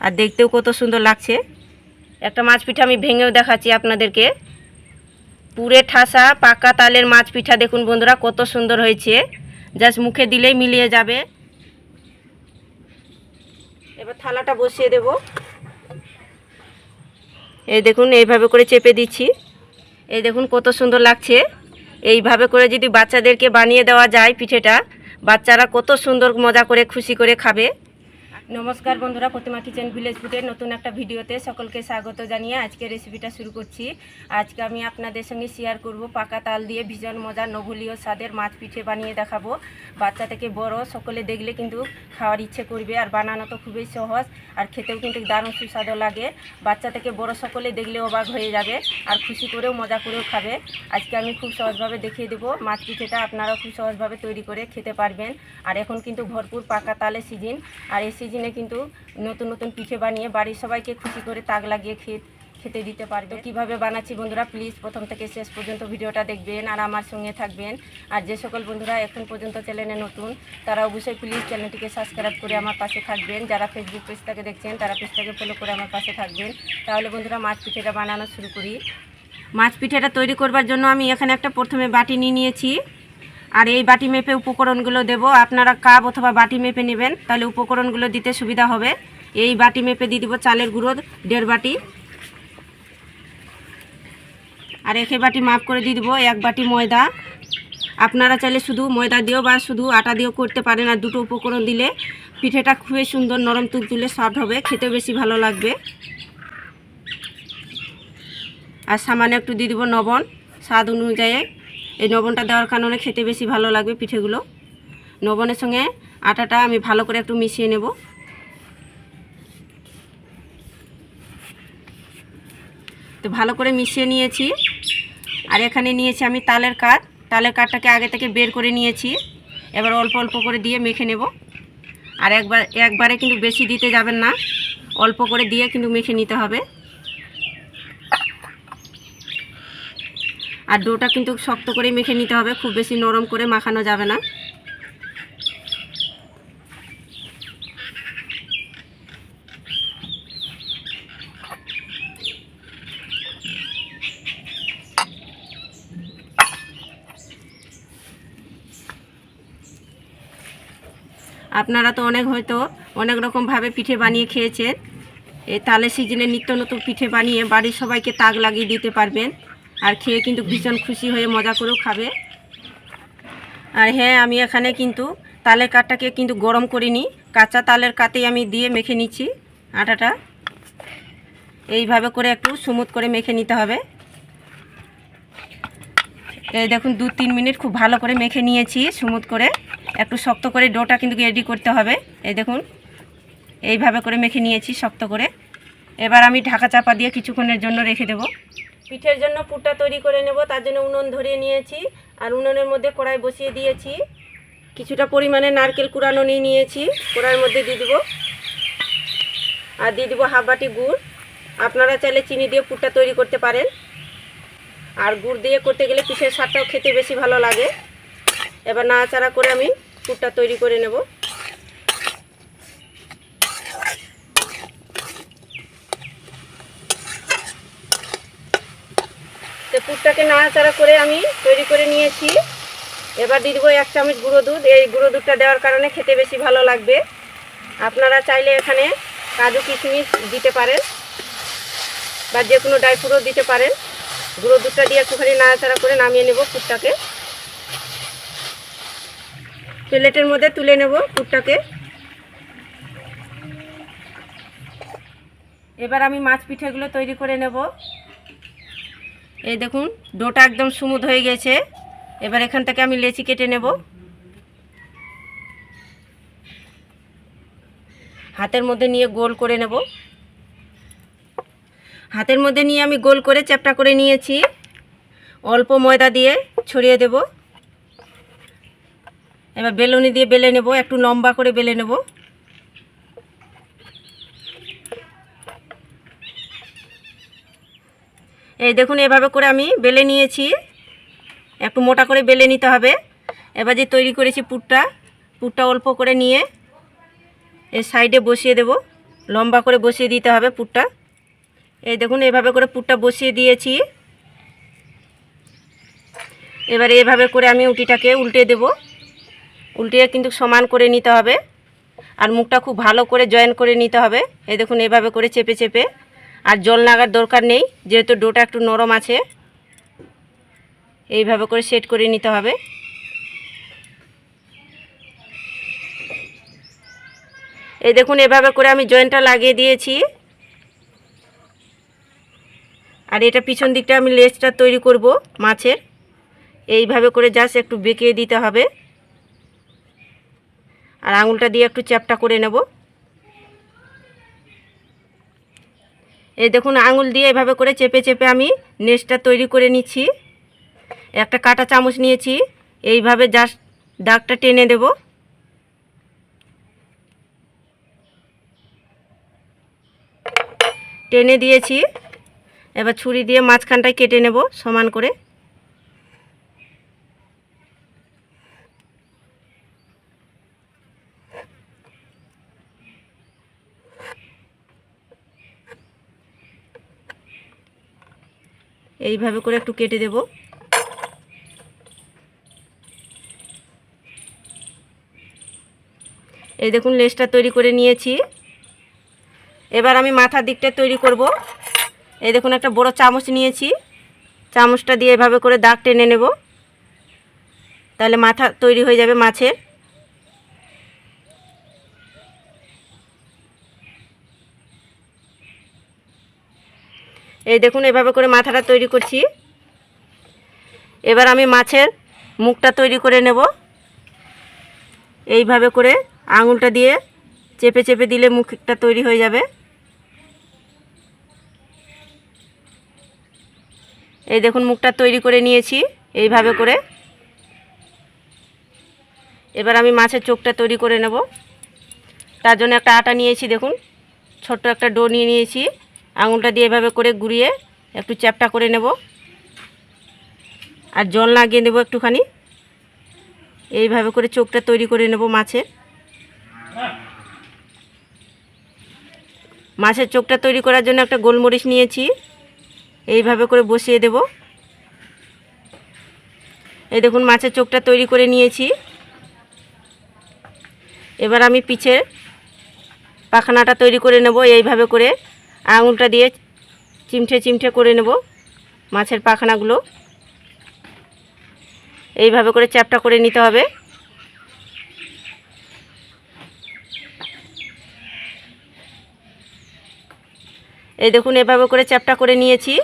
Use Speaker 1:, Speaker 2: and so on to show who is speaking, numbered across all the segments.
Speaker 1: আর দেখতেও কত সুন্দর লাগছে। একটা মাছ পিঠা আমি ভেঙেও দেখাচ্ছি আপনাদেরকে। পুরে ঠাসা, পাকা তালের মাছ পিঠা দেখুন বন্ধুরা, কত সুন্দর হয়েছে। জাস্ট মুখে দিলেই মিলিয়ে যাবে। এবার থালাটা বসিয়ে দেব। এই দেখুন, এইভাবে করে চেপে দিচ্ছি। এই দেখুন কত সুন্দর লাগছে। এইভাবে করে যদি বাচ্চাদেরকে বানিয়ে দেওয়া যায় পিঠেটা, বাচ্চারা কত সুন্দর মজা করে, খুশি করে খাবে। নমস্কার বন্ধুরা, প্রতিমা কিচেন ভিলেজ ফুডের নতুন একটা ভিডিওতে সকলকে স্বাগত জানিয়ে আজকে রেসিপিটা শুরু করছি। আজকে আমি আপনাদের সঙ্গে শেয়ার করব পাকা তাল দিয়ে ভীষণ মজার নভলীয় স্বাদের মাছ পিঠে বানিয়ে দেখাবো। বাচ্চা থেকে বড়, সকলে দেখলে কিন্তু খাওয়ার ইচ্ছে করবে আর বানানো তো খুবই সহজ আর খেতেও কিন্তু দারুণ সুস্বাদু লাগে। বাচ্চা থেকে বড়, সকলে দেখলে অবাক হয়ে যাবে আর খুশি করেও, মজা করেও খাবে। আজকে আমি খুব সহজভাবে দেখিয়ে দেবো মাছ পিঠেটা, আপনারাও খুব সহজভাবে তৈরি করে খেতে পারবেন। আর এখন কিন্তু ভরপুর পাকা তালের সিজন আর এই সিজনে কিন্তু নতুন নতুন পিঠে বানিয়ে বাড়ির সবাইকে খুশি করে তাক লাগিয়ে খেয়ে খেতে দিতে পারবে। কীভাবে বানাচ্ছি বন্ধুরা প্লিজ প্রথম থেকে শেষ পর্যন্ত ভিডিওটা দেখবেন আর আমার সঙ্গে থাকবেন। আর যে সকল বন্ধুরা এখন পর্যন্ত চ্যানেলে নতুন, তারা অবশ্যই প্লিজ চ্যানেলটিকে সাবস্ক্রাইব করে আমার পাশে থাকবেন। যারা ফেসবুক পেজ থেকে দেখছেন, তারা পেজটাকে ফলো করে আমার পাশে থাকবেন। তাহলে বন্ধুরা, মাছ পিঠেটা বানানো শুরু করি। মাছ পিঠেটা তৈরি করবার জন্য আমি এখানে একটা প্রথমে বাটি নিয়ে নিয়েছি। আর এই বাটি মেপে উপকরণগুলো দেব। আপনারা কাপ অথবা বাটি মেপে নেবেন, তাহলে উপকরণগুলো দিতে সুবিধা হবে। এই বাটি মেপে দিয়ে দিব চালের গুঁড়ো, দেড় বাটি। আর একে বাটি মাপ করে দিয়ে দিব এক বাটি ময়দা। আপনারা চাইলে শুধু ময়দা দিয়েও বা শুধু আটা দিয়েও করতে পারেন, আর দুটো উপকরণ দিলে পিঠেটা খুবই সুন্দর নরম তুলতুলে সফট হবে খেতে বেশি ভালো লাগবে। আর সামান্য একটু দিয়ে দিব লবণ, স্বাদ অনুযায়ী। এই লবণটা দেওয়ার কারণে খেতে বেশি ভালো লাগবে পিঠেগুলো। নবনের সঙ্গে আটাটা আমি ভালো করে একটু মিশিয়ে নেব। তো ভালো করে মিশিয়ে নিয়েছি। আর এখানে নিয়েছি আমি তালের কাঠ। তালের কাঠটাকে আগে থেকে বের করে নিয়েছি। এবার অল্প অল্প করে দিয়ে মেখে নেব। আর একবার একবারে কিন্তু বেশি দিতে যাবেন না। অল্প করে দিয়ে কিন্তু মেখে নিতে হবে। আর ডোটা কিন্তু শক্ত করে মেখে নিতে হবে, খুব বেশি নরম করে মাখানো যাবে না। আপনারা তো অনেক হয়তো অনেক রকমভাবে পিঠে বানিয়ে খেয়েছেন। এ তালের সিজনে নিত্য নতুন পিঠে বানিয়ে বাড়ির সবাইকে তাক লাগিয়ে দিতে পারবেন। আর খেয়ে কিন্তু ভীষণ খুশি হয়ে মজা করেও খাবে। আর হ্যাঁ আমি এখানে কিন্তু তালের কাঠটাকে কিন্তু গরম করিনি। কাঁচা তালের কাতেই আমি দিয়ে মেখে নিচ্ছি আটাটা। এইভাবে করে একটু স্মুথ করে মেখে নিতে হবে। এই দেখুন, দু তিন মিনিট খুব ভালো করে মেখে নিয়েছি স্মুথ করে। একটু শক্ত করে ডোটা কিন্তু রেডি করতে হবে। এই দেখুন, এইভাবে করে মেখে নিয়েছি শক্ত করে। এবার আমি ঢাকা চাপা দিয়ে কিছুক্ষণের জন্য রেখে দেবো। পিঠের জন্য পুরটা তৈরি করে নেব, তার জন্য উনুন ধরিয়ে নিয়েছি আর উনুনের মধ্যে কড়াই বসিয়ে দিয়েছি। কিছুটা পরিমাণে নারকেল কুড়ানো নিয়ে নিয়েছি, কড়াইয়ের মধ্যে দিয়ে দেবো। আর দিয়ে দেবো হাফ বাটি গুড়। আপনারা চাইলে চিনি দিয়ে পুরটা তৈরি করতে পারেন। আর গুড় দিয়ে করতে গেলে পিঠের স্বাদটাও খেতে বেশি ভালো লাগে। এবার নাড়াচাড়া করে আমি পুরটা তৈরি করে নেব। পুরটাকে নাড়াচাড়া করে আমি তৈরি করে নিয়েছি। এবার দিয়ে দেবো এক চামচ গুঁড়ো দুধ। এই গুঁড়ো দুধটা দেওয়ার কারণে খেতে বেশি ভালো লাগবে। আপনারা চাইলে এখানে কাজু কিশমিশ দিতে পারেন বা যে কোনো ড্রাই ফ্রুটও দিতে পারেন। গুঁড়ো দুধটা দিয়ে একটুখানি নাড়াচাড়া করে নামিয়ে নেব পুরটাকে। প্লেটের মধ্যে তুলে নেব পুরটাকে। এবার আমি মাছ পিঠেগুলো তৈরি করে নেব। এই দেখুন, ডোটা একদম স্মুথ হয়ে গেছে। এবার এখান থেকে আমি লেচি কেটে নেব। হাতের মধ্যে নিয়ে গোল করে নেব। হাতের মধ্যে নিয়ে আমি গোল করে চ্যাপটা করে নিয়েছি। অল্প ময়দা দিয়ে ছড়িয়ে দেব। এবার বেলুনি দিয়ে বেলে নেব, একটু লম্বা করে বেলে নেব। এই দেখুন, এভাবে করে আমি বেলে নিয়েছি। একটু মোটা করে বেলে নিতে হবে। এবার যে তৈরি করেছি পুরটা পুরটা অল্প করে নিয়ে এর সাইডে বসিয়ে দেব। লম্বা করে বসিয়ে দিতে হবে পুরটা। এই দেখুন, এভাবে করে পুরটা বসিয়ে দিয়েছি। এবারে এভাবে করে আমি উটিটাকে উল্টে দেব। উল্টিয়ে কিন্তু সমান করে নিতে হবে। আর মুখটা খুব ভালো করে জয়েন করে নিতে হবে। এই দেখুন, এভাবে করে চেপে চেপে। আর জল লাগার দরকার নেই, যেহেতু ডোটা একটু নরম আছে। এইভাবে করে সেট করে নিতে হবে। এই দেখুন, এভাবে করে আমি জয়েন্টটা লাগিয়ে দিয়েছি। আর এটা পিছন দিকটা আমি লেজটা তৈরি করব মাছের। এইভাবে করে জাস্ট একটু বেঁকিয়ে দিতে হবে। আর আঙুলটা দিয়ে একটু চ্যাপটা করে নেব। এই দেখুন, আঙুল দিয়ে এভাবে করে চেপে চেপে আমি নেসটা তৈরি করে নিচ্ছি। একটা কাটা চামচ নিয়েছি। এইভাবে জাস্ট দাগটা টেনে দেব। টেনে দিয়েছি। এবার ছুরি দিয়ে মাঝখানটায় কেটে নেব সমান করে। এইভাবে করে একটু কেটে দেব। এই দেখুন, লেসটা তৈরি করে নিয়েছি। এবার আমি মাথার দিকটা তৈরি করব। এই দেখুন, একটা বড় চামচ নিয়েছি। চামচটা দিয়ে এভাবে করে দাগ টেনে নেব। তাহলে মাথা তৈরি হয়ে যাবে মাছের। এই দেখুন, এভাবে করে মাথাটা তৈরি করছি। এবার আমি মাছের মুখটা তৈরি করে নেব। এইভাবে করে আঙুলটা দিয়ে চেপে চেপে দিলে মুখটা তৈরি হয়ে যাবে। এই দেখুন, মুখটা তৈরি করে নিয়েছি এইভাবে করে। এবার আমি মাছের চোখটা তৈরি করে নেব। তার জন্য একটা আটা নিয়েছি, দেখুন। ছোট্ট একটা ডো নিয়ে নিয়েছি। আঙুলটা দিয়ে এভাবে করে ঘুরিয়ে একটু চ্যাপটা করে নেব। আর জল লাগিয়ে দেবো একটুখানি। এইভাবে করে চোখটা তৈরি করে নেব মাছের মাছের চোখটা তৈরি করার জন্য একটা গোলমরিচ নিয়েছি। এইভাবে করে বসিয়ে দেব। এই দেখুন মাছের চোখটা তৈরি করে নিয়েছি। এবার আমি পিছের পাখানাটা তৈরি করে নেব এইভাবে করে। আঙুলটা দিয়ে চিমঠে চিমঠে করে নেব মাছের পাখানাগুলো। এইভাবে করে চ্যাপটা করে নিতে হবে। এই দেখুন, এভাবে করে চ্যাপটা করে নিয়েছি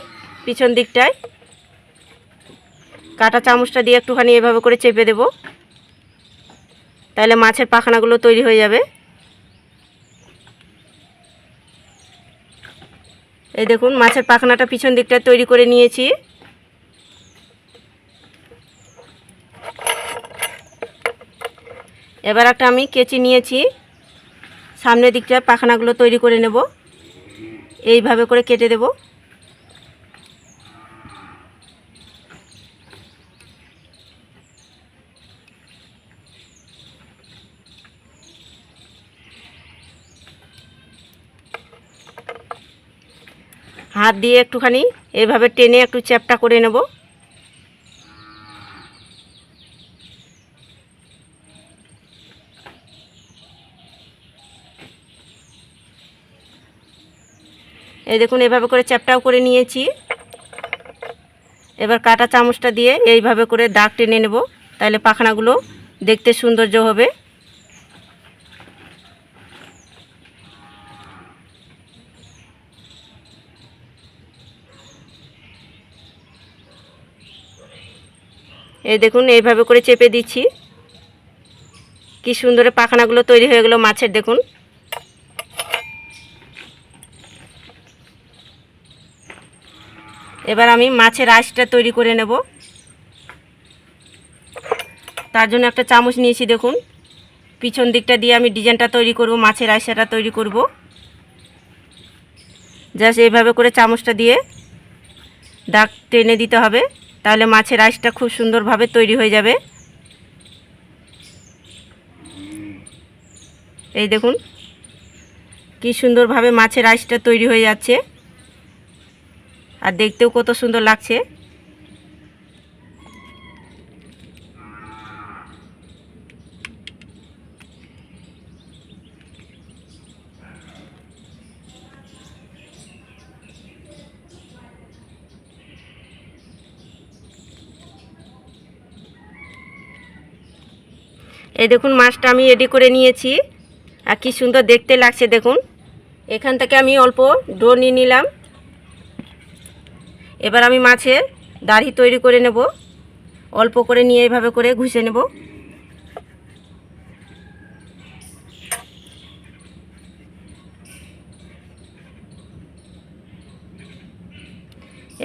Speaker 1: পিছন দিকটায়। কাটা চামচটা দিয়ে একটুখানি এভাবে করে চেপে দেব। তাহলে মাছের পাখানাগুলো তৈরি হয়ে যাবে। এই দেখুন, মাছের পাখনাটা পিছন দিকটা তৈরি করে নিয়েছি। এবার একটা আমি কেচি নিয়েছি। সামনের দিকটা পাখনাগুলো তৈরি করে নেব। এইভাবে করে কেটে দেব। হাত দিয়ে একটুখানি এইভাবে টেনে একটু চ্যাপটা করে নেব। এই দেখুন, এভাবে করে চ্যাপটাও করে নিয়েছি। এবার কাটা চামচটা দিয়ে এইভাবে করে দাগ টেনে নেব, তাহলে পাখনাগুলো দেখতে সৌন্দর্য হবে। এই দেখুন, এইভাবে করে চেপে দিচ্ছি। কি সুন্দর পাখানাগুলো তৈরি হয়ে গেলো মাছের, দেখুন। এবার আমি মাছের আঁশটা তৈরি করে নেব। তার জন্য একটা চামচ নিয়েছি, দেখুন। পিছন দিকটা দিয়ে আমি ডিজাইনটা তৈরি করব, মাছের আঁশাটা তৈরি করব। জাস্ট এইভাবে করে চামচটা দিয়ে দাগ টেনে দিতে হবে। তাহলে মাছের আইসটা খুব সুন্দরভাবে তৈরি হয়ে যাবে। এই দেখুন, কি সুন্দরভাবে মাছের আইসটা তৈরি হয়ে যাচ্ছে। আর দেখতেও কত সুন্দর লাগছে। এই দেখুন, মাছটা আমি রেডি করে নিয়েছি। আর কি সুন্দর দেখতে লাগছে, দেখুন। এখান থেকে আমি অল্প ডো নিয়ে নিলাম। এবার আমি মাছের দাড়ি তৈরি করে নেব। অল্প করে নিয়ে এইভাবে করে ঘুষে নেব।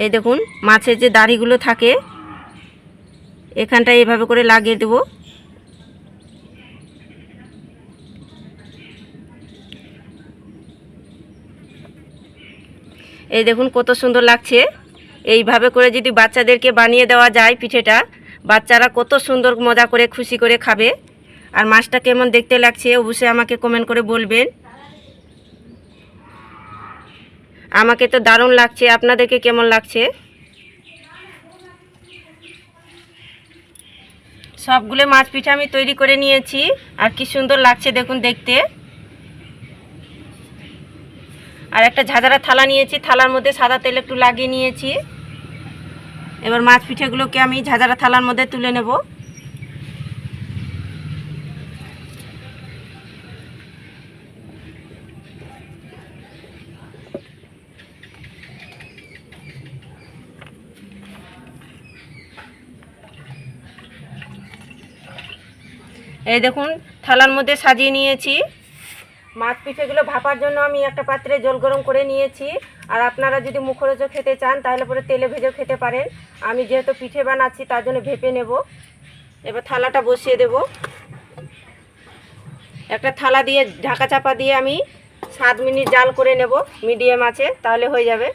Speaker 1: এই দেখুন, মাছের যে দাড়িগুলো থাকে, এখানটায় এইভাবে করে লাগিয়ে দেবো। এই দেখুন কত সুন্দর লাগছে। এইভাবে করে যদি বাচ্চাদেরকে বানিয়ে দেওয়া যায় পিঠেটা, বাচ্চারা কত সুন্দর মজা করে, খুশি করে খাবে। আর মাছটা কেমন দেখতে লাগছে অবশ্যই আমাকে কমেন্ট করে বলবেন। আমাকে তো দারুণ লাগছে, আপনাদেরকে কেমন লাগছে? সবগুলো মাছ পিঠা আমি তৈরি করে নিয়েছি। আর কি সুন্দর লাগছে দেখুন দেখতে। আর একটা ঝাঁঝারা থালা নিয়েছি, থালার মধ্যে সাদা তেল একটু লাগিয়ে নিয়েছি। এবার মাছ পিঠেগুলোকে আমি ঝাঁঝারা থালার মধ্যে তুলে নেব। এই দেখুন, থালার মধ্যে সাজিয়ে নিয়েছি। মাছ পিঠেগুলো ভাপার জন্য আমি একটা পাত্রে জল গরম করে নিয়েছি। আর আপনারা যদি মুখরোচক খেতে চান, তাহলে পরে তেলে ভেজেও খেতে পারেন। আমি যেহেতু পিঠে বানাচ্ছি, তার জন্য ভেপে নেব। এবার থালাটা বসিয়ে দেব। একটা থালা দিয়ে ঢাকা চাপা দিয়ে আমি সাত মিনিট জাল করে নেব মিডিয়াম আছে তাহলে হয়ে যাবে।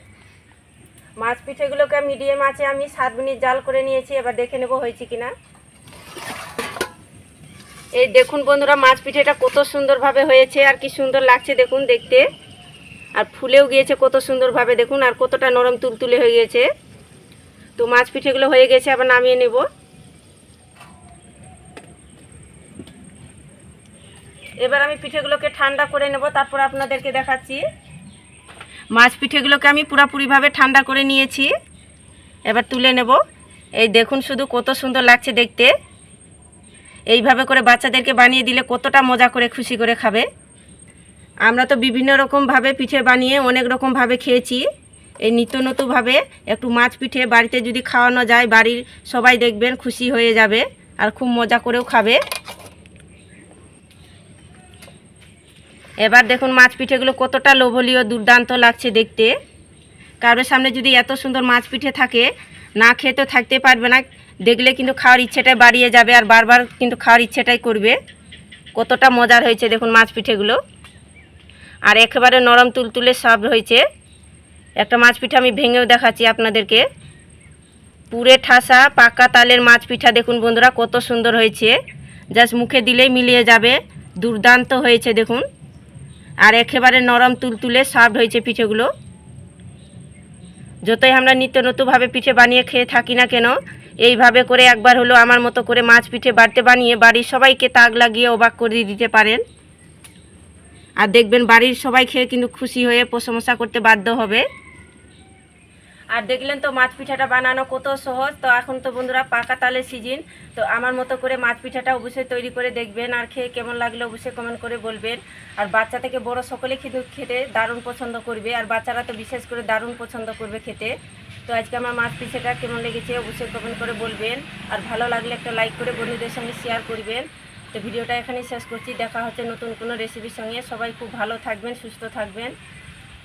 Speaker 1: মাছ পিঠেগুলোকে মিডিয়াম আছে আমি সাত মিনিট জাল করে নিয়েছি, এবার দেখে নেব হয়েছে কিনা। এই দেখুন বন্ধুরা, মাছ পিঠেটা কত সুন্দরভাবে হয়েছে আর কি সুন্দর লাগছে দেখুন দেখতে। আর ফুলেও গিয়েছে কত সুন্দরভাবে দেখুন, আর কতটা নরম তুলতুলে হয়ে গিয়েছে। তো মাছ পিঠেগুলো হয়ে গেছে, আবার নামিয়ে নেব। এবার আমি পিঠেগুলোকে ঠান্ডা করে নেব, তারপর আপনাদেরকে দেখাচ্ছি। মাছ পিঠেগুলোকে আমি পুরাপুরিভাবে ঠান্ডা করে নিয়েছি। এবার তুলে নেব। এই দেখুন শুধু কত সুন্দর লাগছে দেখতে। এইভাবে করে বাচ্চাদেরকে বানিয়ে দিলে কতটা মজা করে, খুশি করে খাবে। আমরা তো বিভিন্ন রকমভাবে পিঠে বানিয়ে, অনেক রকমভাবে খেয়েছি। এই নিত্য নতুনভাবে একটু মাছ পিঠে বাড়িতে যদি খাওয়ানো যায়, বাড়ির সবাই দেখবেন খুশি হয়ে যাবে আর খুব মজা করেও খাবে। এবার দেখুন মাছ পিঠেগুলো কতটা লোভনীয়, দুর্দান্ত লাগছে দেখতে। কারোর সামনে যদি এত সুন্দর মাছ পিঠে থাকে, না খেয়ে তো থাকতে পারবে না। দেখলে কিন্তু খাওয়ার ইচ্ছেটাই বাড়িয়ে যাবে আর বারবার কিন্তু খাওয়ার ইচ্ছেটাই করবে। কতটা মজার হয়েছে দেখুন মাছ পিঠেগুলো। আর একেবারে নরম তুলতুলে সব হয়েছে। একটা মাছ পিঠা আমি ভেঙেও দেখাচ্ছি আপনাদেরকে। পুরে ঠাসা পাকা তালের মাছ পিঠা দেখুন বন্ধুরা, কত সুন্দর হয়েছে। জাস্ট মুখে দিলেই মিলিয়ে যাবে। দুর্দান্ত হয়েছে দেখুন। আর একেবারে নরম তুলতুলে সফট হয়েছে পিঠেগুলো। যতই আমরা নিত্য নতুনভাবে পিঠে বানিয়ে খেয়ে থাকি না কেন এইভাবে করে একবার হলো আমার মতো করে মাছ পিঠে বাড়তে বানিয়ে বাড়ির সবাইকে তাক লাগিয়ে অবাক করে দিতে পারেন। আর দেখবেন বাড়ির সবাই খেয়ে কিন্তু খুশি হয়ে প্রশংসা করতে বাধ্য হবে। আর দেখলেন তো মাছ পিঠাটা বানানো কত সহজ। তো এখন তো বন্ধুরা পাকা তালের সিজন। তো আমার মতো করে মাছ পিঠাটা অবশ্যই তৈরি করে দেখবেন আর খেয়ে কেমন লাগলে অবশ্যই কমেন্ট করে বলবেন। আর বাচ্চা থেকে বড় সকলে কিন্তু খেতে দারুণ পছন্দ করবে। আর বাচ্চারা তো বিশেষ করে দারুণ পছন্দ করবে খেতে। তো আজকে আমার মাছ পিঠাটা কেমন লেগেছে অবশ্যই কমেন্ট করে বলবেন। আর ভালো লাগলে একটা লাইক করে বন্ধুদের সঙ্গে শেয়ার করবেন। তো ভিডিওটা এখানেই শেষ করছি। দেখা হচ্ছে নতুন কোনো রেসিপির সঙ্গে। সবাই খুব ভালো থাকবেন, সুস্থ থাকবেন।